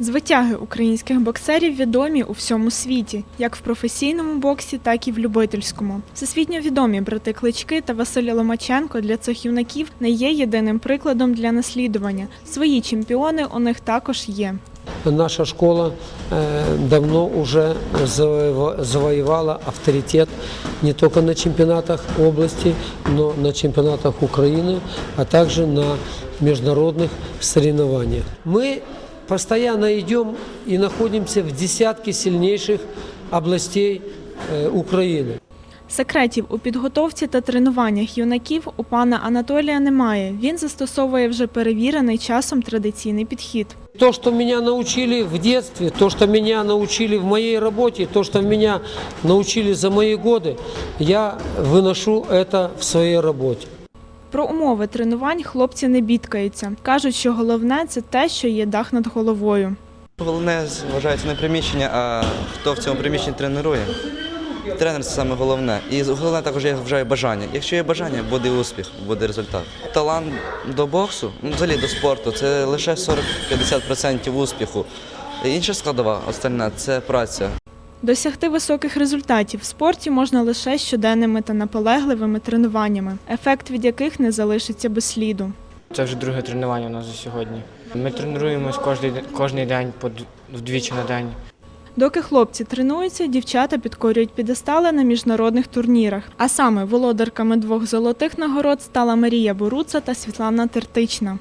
Звитяги українських боксерів відомі у всьому світі, як в професійному боксі, так і в любительському. Всесвітньо відомі брати Клички та Василь Ломаченко для цих юнаків не є єдиним прикладом для наслідування. Свої чемпіони у них також є. Наша школа э, давно уже завоева- завоевала авторитет не только на чемпионатах области, но на чемпионатах Украины, а также на международных соревнованиях. Мы постоянно идем и находимся в десятке сильнейших областей э, Украины. Секретів у підготовці та тренуваннях юнаків у пана Анатолія немає. Він застосовує вже перевірений часом традиційний підхід. То, что меня научили в детстве, то, что меня научили в моей работе, то, что меня научили за мои годы, я выношу это в своей работе. Про умови тренувань хлопці не бідкаються. Кажуть, що головне це те, що є дах над головою. Головне вважається не приміщення, а хто в цьому приміщенні тренує. Тренер це саме головне. І головне також я вважаю бажання. Якщо є бажання, буде успіх, буде результат. Талант до боксу, ну, взагалі до спорту, це лише 40-50% успіху. Інша складова, остальна це праця. Досягти високих результатів в спорті можна лише щоденними та наполегливими тренуваннями, ефект від яких не залишиться без сліду. Це вже друге тренування у нас за сьогодні. Ми тренуємось кожний, кожний день по вдвічі на день. Доки хлопці тренуються, дівчата підкорюють підестали на міжнародних турнірах. А саме володарками двох золотих нагород стала Марія Боруца та Світлана Тертична.